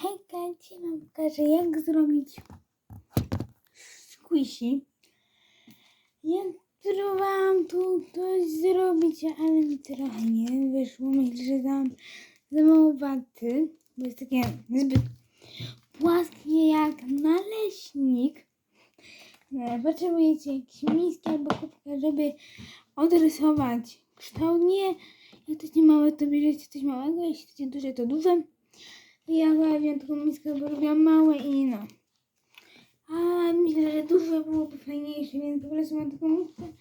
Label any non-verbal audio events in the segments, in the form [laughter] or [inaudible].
Hejka, dzisiaj wam pokażę jak zrobić squishy. Ja próbowałam tu coś zrobić, ale mi trochę nie wyszło. Myślę, że dam za mało waty, bo jest takie zbyt płaskie jak naleśnik. E, Potrzebujecie jakieś miski albo kubka, żeby odrysować kształt. Nie, jak chcecie małe, to bierzecie coś małego, jeśli chcecie duże, to duże. Ja wziąłem taką miskę, bo robiłam małe i no. A myślę, że duże byłoby fajniejsze, więc po prostu mam taką miskę.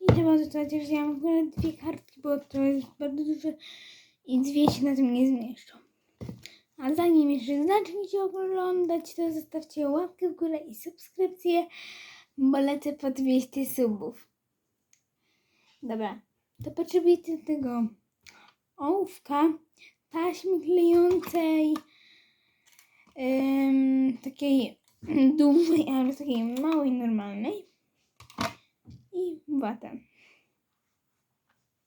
I trzeba zostać, że wziąłem akurat dwie kartki, bo to jest bardzo duże i dwie się na tym nie zmieszczą. A zanim jeszcze zacznijcie oglądać, to zostawcie łapkę w górę i subskrypcję, bo lecę po 200 subów. Dobra, to potrzebujecie tego ołówka, taśmy klejącej, em, takiej dużej, ale takiej małej, normalnej i watę.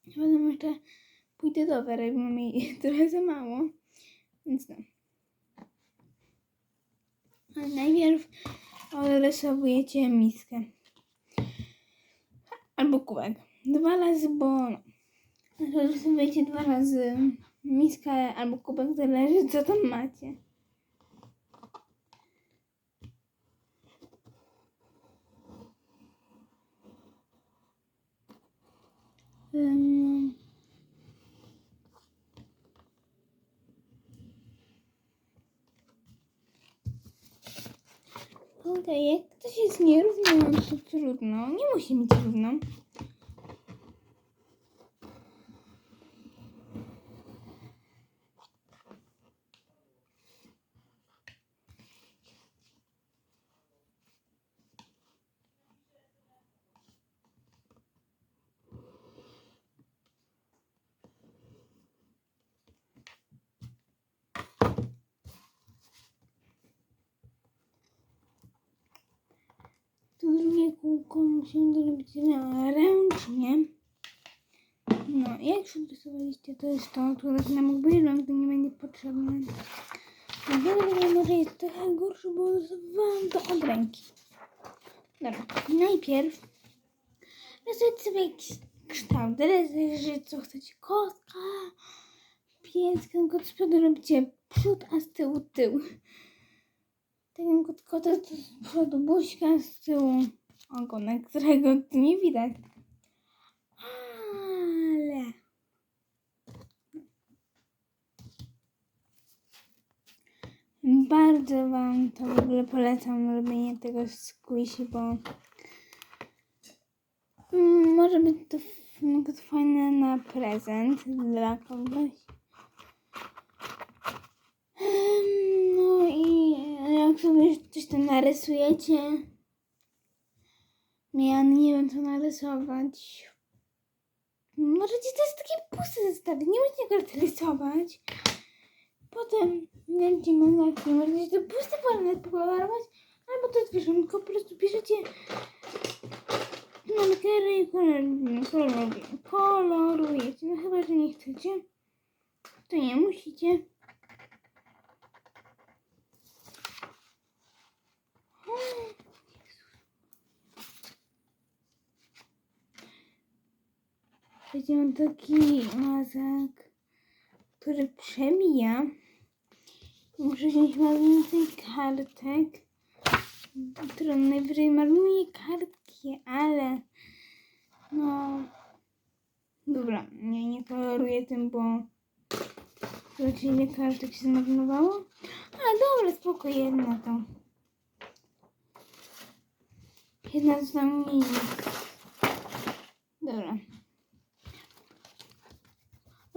Potem jeszcze pójdę do Wery, bo mam jej [laughs] trochę za mało, więc no. Ale najpierw odrysowujecie miskę albo kubek. Dwa razy, bo no, Rozrysowujecie dwa razy miskę albo kubek, zależy co tam macie. Ym, Okej, jak ktoś jest nierówno, to trudno. Nie musi mieć równo. To kółko musimy zrobić ręcznie. No, jak już odrysowaliście, to jest to, zaczynam jakby rąk, to nie będzie potrzebne. No, wiadomo, może jest trochę gorszy, bo odrysowałam to od ręki. Dobra, najpierw rysujcie sobie jakiś kształt, zależy co chcecie, kotka, pieska, tylko z przodu robicie przód, a z tyłu tył. Tak jak kota z przodu buźka, z tyłu ogonek, [laughs] którego tu nie widać. Ale... Bardzo Wam to w ogóle polecam robienie tego squishy, bo mm, może być to, fajne na prezent dla kogoś. No i jak sobie coś tam narysujecie, ja nie wiem co narysować. Możecie też takie pusty zostawić, nie musicie akurat rysować. Potem na chwilę, możecie to pusty planet pokolorować, albo to zwierzątko, po prostu piszecie markery i kolor- kolor- kolorujecie. No chyba, że nie chcecie, to nie musicie. Będzie taki mazak, który przemija. Muszę wziąć więcej kartek, które najwyżej maluje kartki, ale no dobra, nie, koloruję tym, bo zobaczcie ile kartek się zmarnowało. A dobra, spoko, jedna to. Jedna została mniej. Dobra.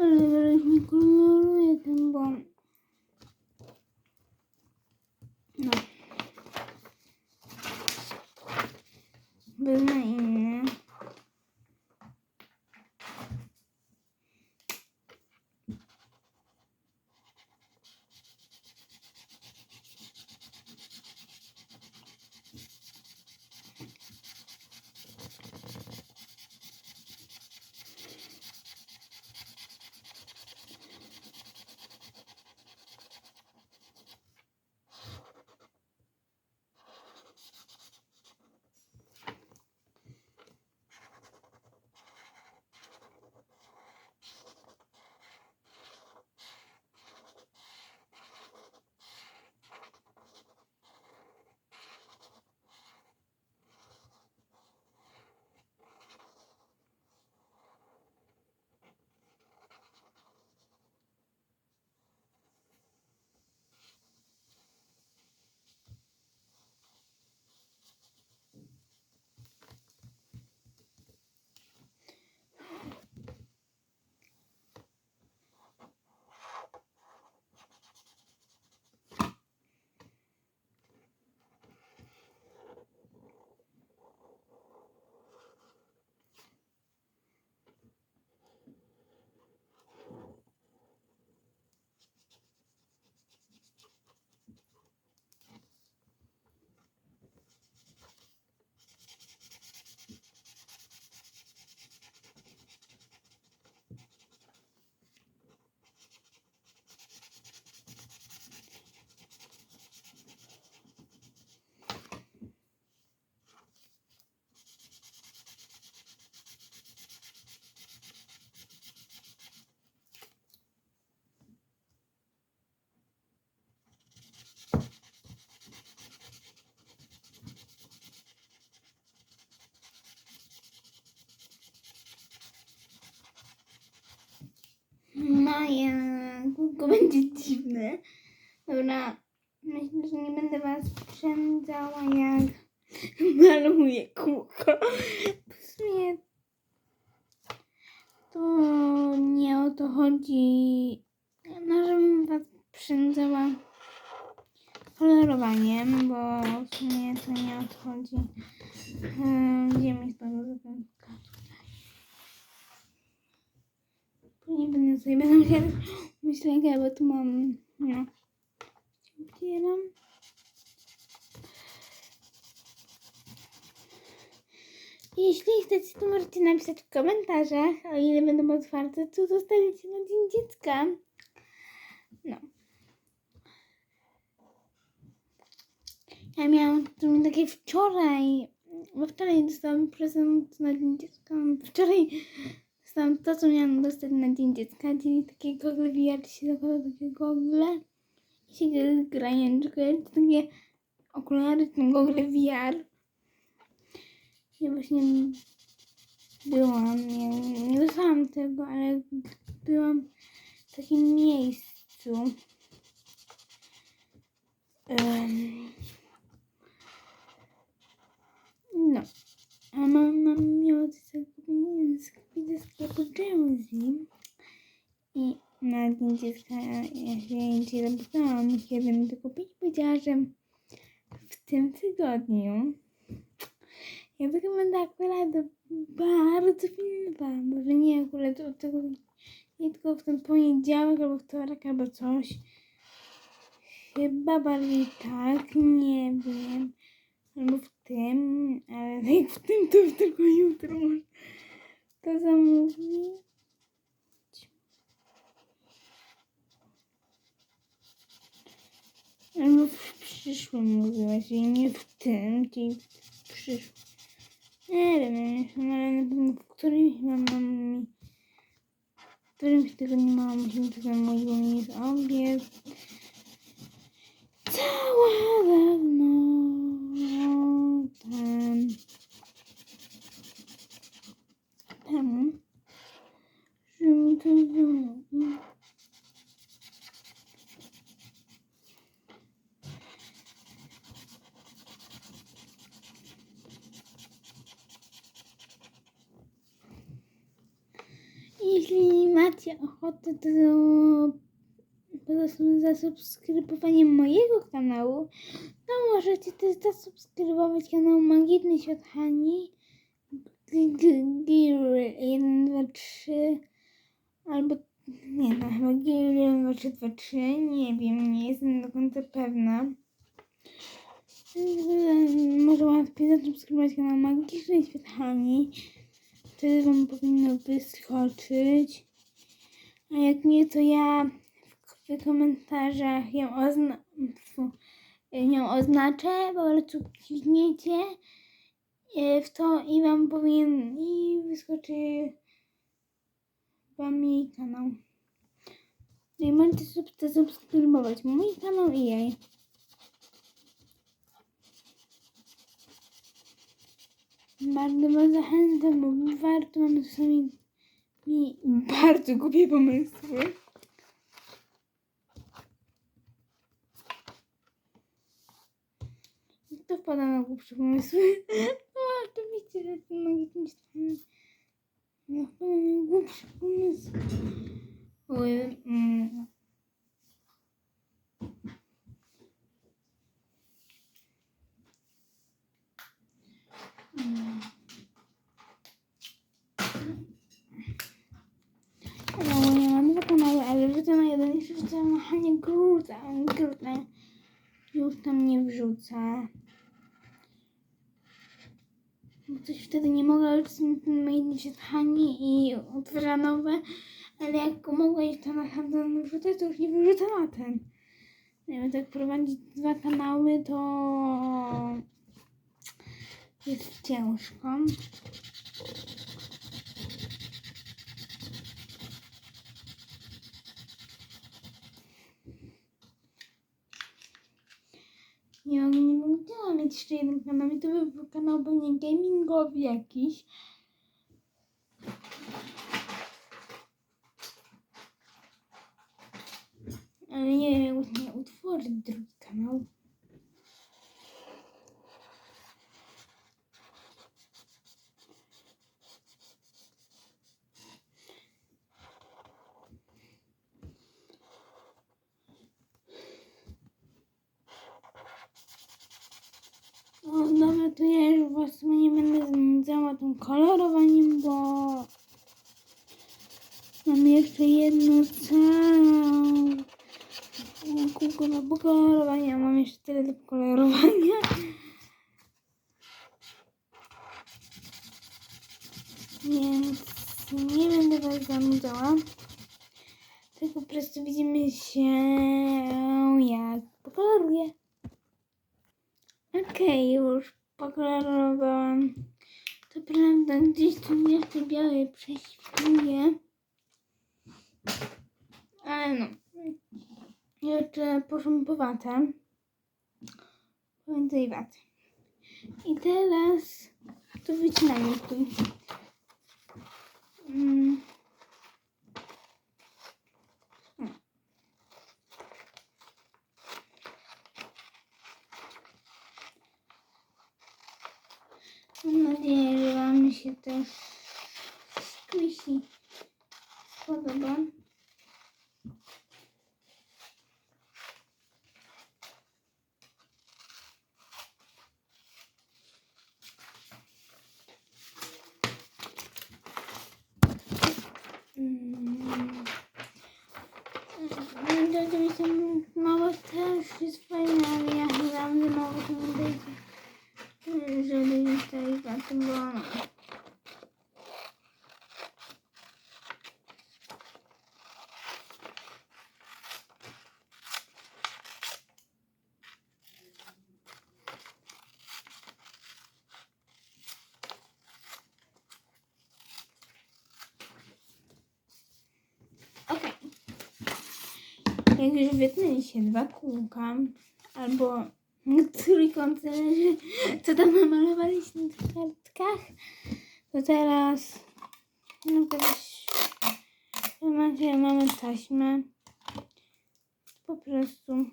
Ale ja, kółko [laughs] będzie dziwne. Dobra, myślę, że nie będę was przędzała jak [laughs] maluję kółko. W sumie to nie o to chodzi, no żebym was przędzała kolorowaniem, bo w sumie to nie o to chodzi. E, gdzie mi spadło zakrętka? Później będę sobie będę musiała myśleć, bo tu mam, no. Otwieram. Jeśli chcecie, to możecie napisać w komentarzach, o ile będą otwarte, co zostawicie na Dzień Dziecka. No. Ja miałam takie wczoraj, bo wczoraj dostałam prezent na Dzień Dziecka. Wczoraj dostałam to, co miałam dostać na Dzień Dziecka, czyli takie gogle VR, się zakłada takie gogle i się gra jęczkę, to takie okulary, ten gogle VR. Ja właśnie byłam, nie, nie dostałam tego, ale byłam w takim miejscu. Em, no, a mam, mam miała coś z widzę sklepu Jonesy i na jej dzisiaj zapytałam, kiedy to kupić. Powiedziała, że w tym tygodniu ja wygląda akurat bardzo pilnowa. Może nie akurat od tego, nie tylko w ten poniedziałek albo wtorek albo coś. Chyba bardziej tak, nie wiem. Albo w tym, ale [laughs] jak w tym to tylko jutro może to zamówić. Albo w przyszłym mówiłaś, i nie w tym, czyli w przyszłym. Nie wiem, no, ale na pewno w którymś mam, mam w którymś tygodniu mam musimy to zamówić, bo mi jest obiad. Cała dawno tam. Temu, że mi to zamówi. Jeśli macie ochotę, to poza tym zasubskrybowaniem mojego kanału, to możecie też zasubskrybować kanał Magiczny Świat Hani, Gear 1, 2, 3, albo nie no, chyba Gear 1, 2, 3, 2, 3, nie wiem, nie jestem do końca pewna. Może łatwiej zasubskrybować kanał Magiczny Świat Hani wtedy wam powinno wyskoczyć. A jak nie, to ja w, komentarzach ją, ozna ją oznaczę, po prostu klikniecie e, w to i wam powinien i wyskoczy wam jej kanał. I możecie sub- zasubskrybować mój kanał i jej. Bardzo was zachęcam, bo warto mamy czasami mi bardzo głupie pomysły. Kto wpada na głupsze pomysły? [laughs] No oczywiście, że ten magiczny stan no, głupsze pomysły. Oj, mm. Mm. No, ja mam dwa kanały, ale wrzucę na jeden, jeszcze wrzucę na Hanie Gruta, Gruta już tam nie wrzuca. Bo coś wtedy nie mogła już mail się Hani i otwiera nowe, ale jak mogła jeszcze na ten wrzucać, to już nie wyrzuca na ten. Nie wiem, tak prowadzić dwa kanały, to jest ciężko. Ja nie bym chciała mieć jeszcze jeden kanał by był kanał pewnie gamingowy jakiś. Ale nie nie założyć drugi kanał. O, dobra, to ja już was nie będę tym kolorowaniem, bo mam jeszcze jedno całe kółko do pokolorowania. Mam jeszcze tyle do pokolorowania. Więc nie będę was zanudzała. Tylko po prostu widzimy się jak pokoloruję. Okej, już pokolorowałam. To prawda, gdzieś tu jeszcze białe prześwituje. Ale no. Jeszcze poszumpowate. Więcej waty. I teraz to wycinamy tu. Mm. Mam nadzieję, że Wam się też squishy spodoba. Mm. No, to oczywiście mało też jest fajne, ale ja chyba mało to będzie żeby już tej waty było. Okej. Jak już wytnęliście dwa kółka, albo [laughs] trójkąt, co tam namalowaliście na kartkach, to teraz no kiedyś macie, mamy taśmę. Po prostu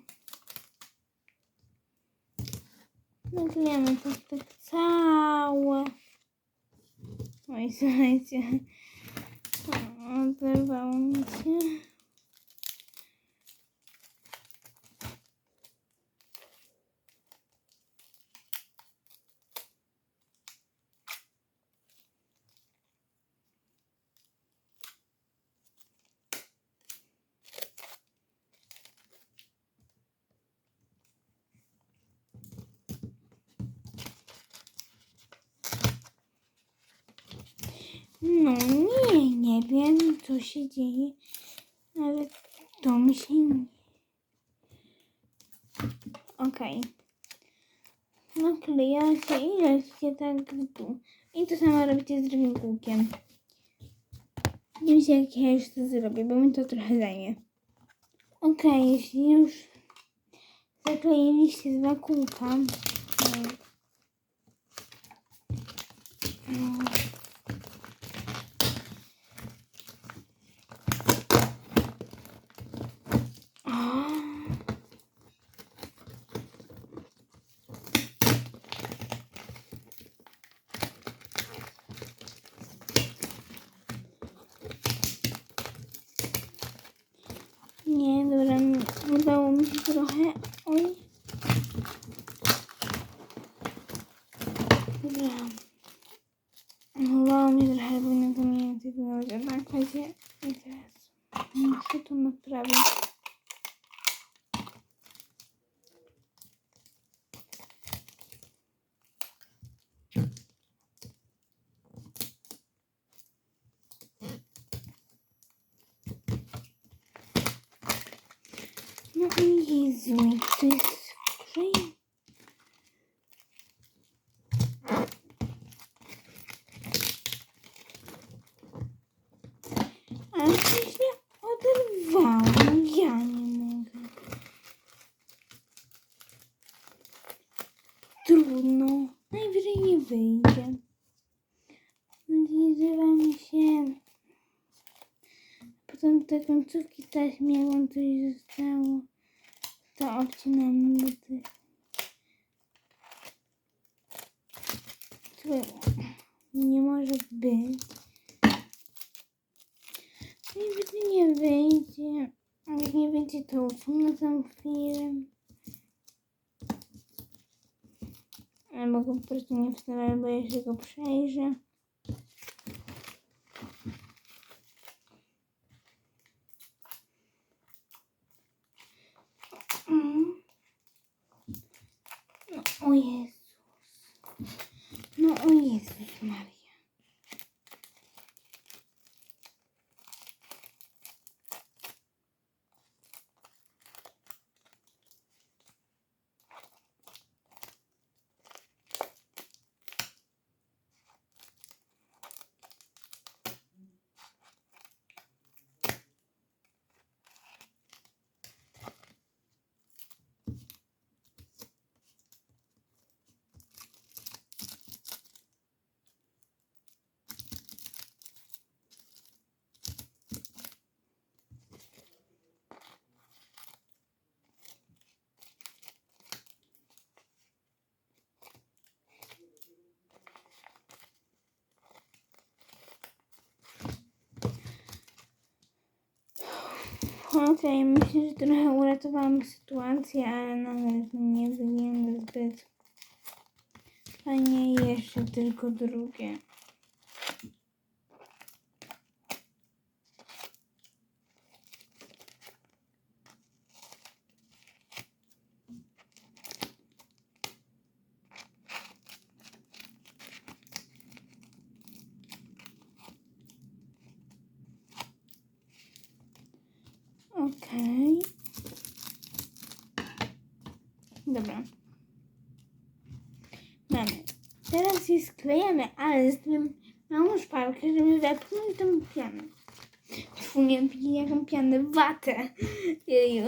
naklejamy to tak całe. Oj, słuchajcie. Oderwało mi się. No nie, nie wiem co się dzieje, ale to mi się nie... Okej. Nakleja się i lecicie tak w dół. I to samo robicie z drugim kółkiem. Widzicie jak ja już to zrobię, bo mi to trochę zajmie. Okej, jeśli już zakleiliście dwa kółka, będzie. I teraz muszę to naprawić. No Potem te końcówki jak wam coś zostało, to tych. Słuchaj, Nie może być. Niby nie wyjdzie. Jak nie wyjdzie, to usunę za chwilę. Albo po prostu nie wstawię, bo jeszcze go przejrzę. Mm. No, o Jezus. No, o Jezus Maria. Okej, myślę, że trochę uratowałam sytuację, ale nawet nie wygląda zbyt fajnie. Jeszcze tylko drugie. Okej. Dobra. Mamy. Teraz je sklejamy, ale z tym małą szpalkę, żeby wepchnąć tą pianę. Pij jaką pianę, watę. Jeju.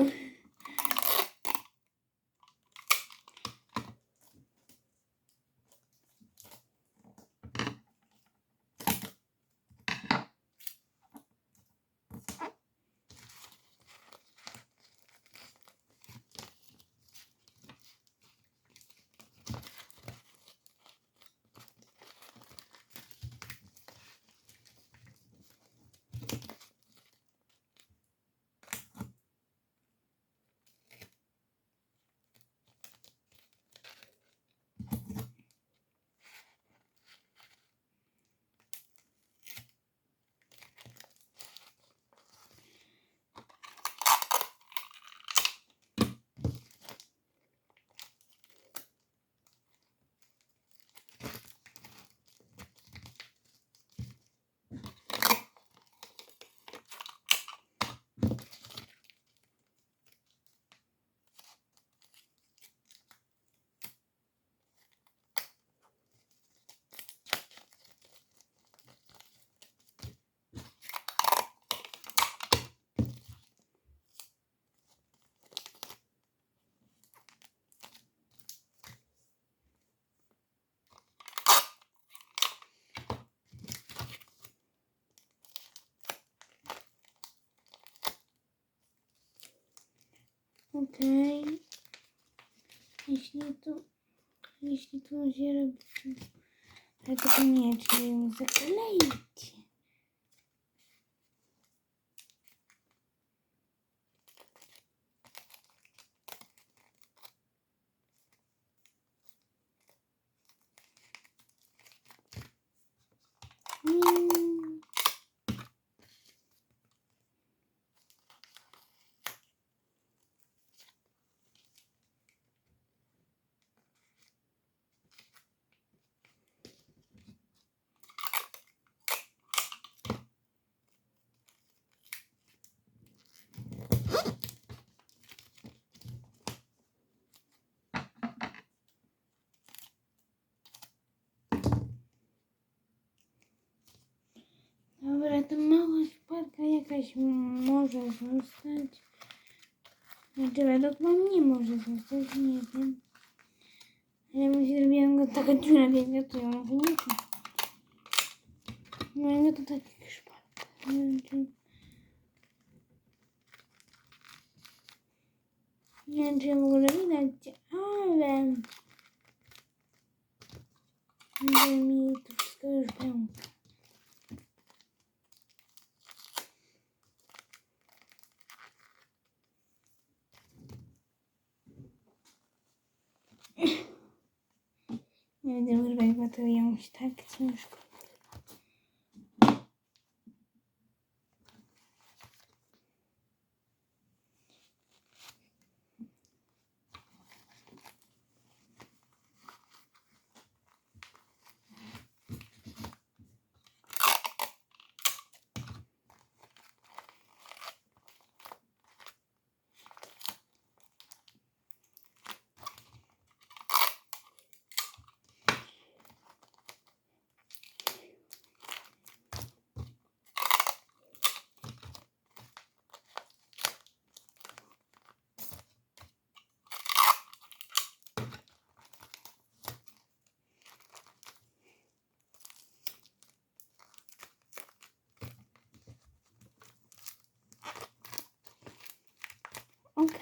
Okej. Jeśli to... Jeśli to się robi... Ale to nie, czyli ją zakleić. Mm. To mała szparka jakaś może zostać. Znaczy, według mnie nie może zostać, nie wiem. Ale mu się zrobiłem go taka dziura to ja może nie wiem. No i to takich szparka. Nie wiem, czy... Nie w ogóle widać, ale... Będzie mi to wszystko już pęka. Nie będę używać materiału się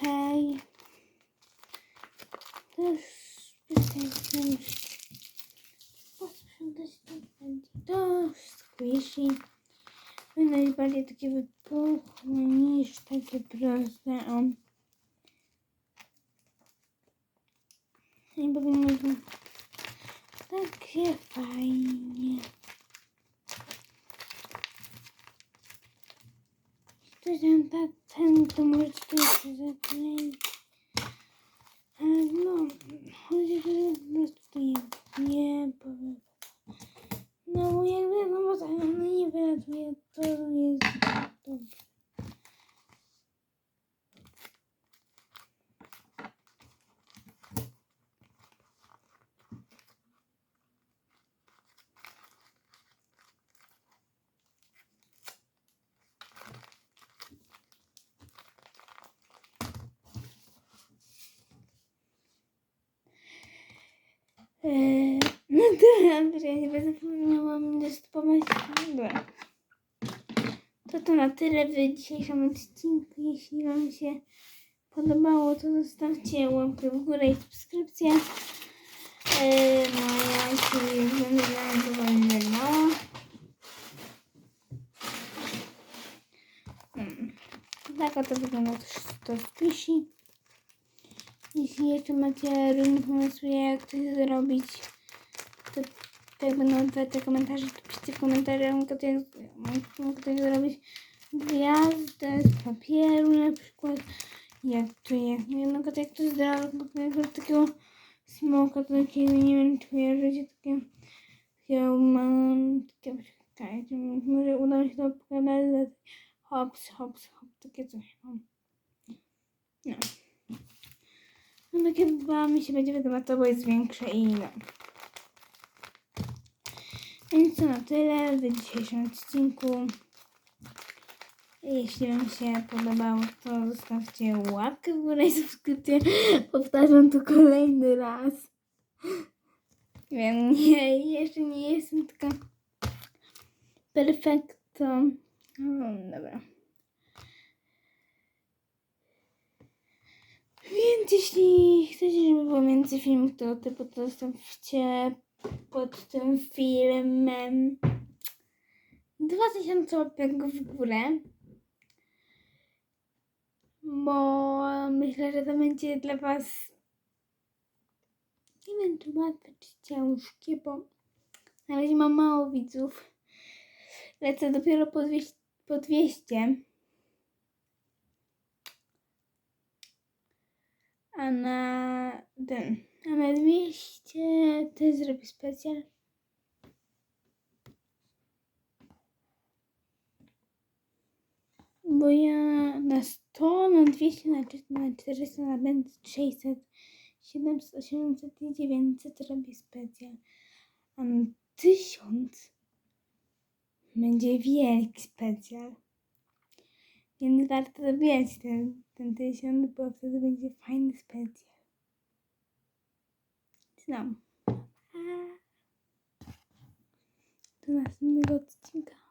Okej. Też tutaj już posprzątać to będzie. To squishy. Będą najbardziej takie wypuchłe niż takie proste. O. I powinno być takie fajnie. Ktoś tam tak ten, to możecie to jeszcze zakleić. Ale no, chodzi o to, że po prostu nie, nie powiem. No bo jakby, no bo tak, no nie wylatuje, to jest dobrze. Eee, no dobra, ja nie zapomniałam dostopować. Dobra. To to na tyle w dzisiejszym odcinku. Jeśli Wam się podobało, to zostawcie łapkę w górę i subskrypcję. Eee, no ja się będę znajdować żegnała. Hmm. Tak oto wygląda to, to spisi. Jeśli jeszcze macie różne pomysły, jak to zrobić, to tak będą te komentarze, to piszcie w komentarzach, mogę jak, mogę to zrobić gwiazdę z papieru na przykład. Jak to jest, nie wiem, jak to zrobić, takiego smoka, to takiego, nie wiem, czy kojarzycie, takie, takiego mam, takie, czekajcie, może uda mi się to pokazać, hops, hops, hops, takie coś mam. No. No takie dwa mi się będzie wiadomo, to bo jest większe i no. Więc to na tyle w dzisiejszym odcinku. Jeśli Wam się podobało, to zostawcie łapkę w górę i subskrypcję. Powtarzam to kolejny raz. Wiem, nie, jeszcze nie jestem taka perfekto. No, dobra. Więc jeśli chcecie, żeby było więcej filmów, to typu to zostawcie pod tym filmem 2000 łapek w górę. Bo myślę, że to będzie dla Was nie wiem, czy łatwe, czy ciężkie, bo na razie mam mało widzów. Lecę dopiero po 200. Po 200. A na ten, na 200 też zrobię specjal. Bo ja na 100, na 200, na 300, na 400, na 600, 700, 800 i 900 robię specjal. A na 1000 będzie wielki specjal. Więc warto dobijać ten, ten tysiąc, bo wtedy będzie fajny specjal. Znam. Do następnego odcinka.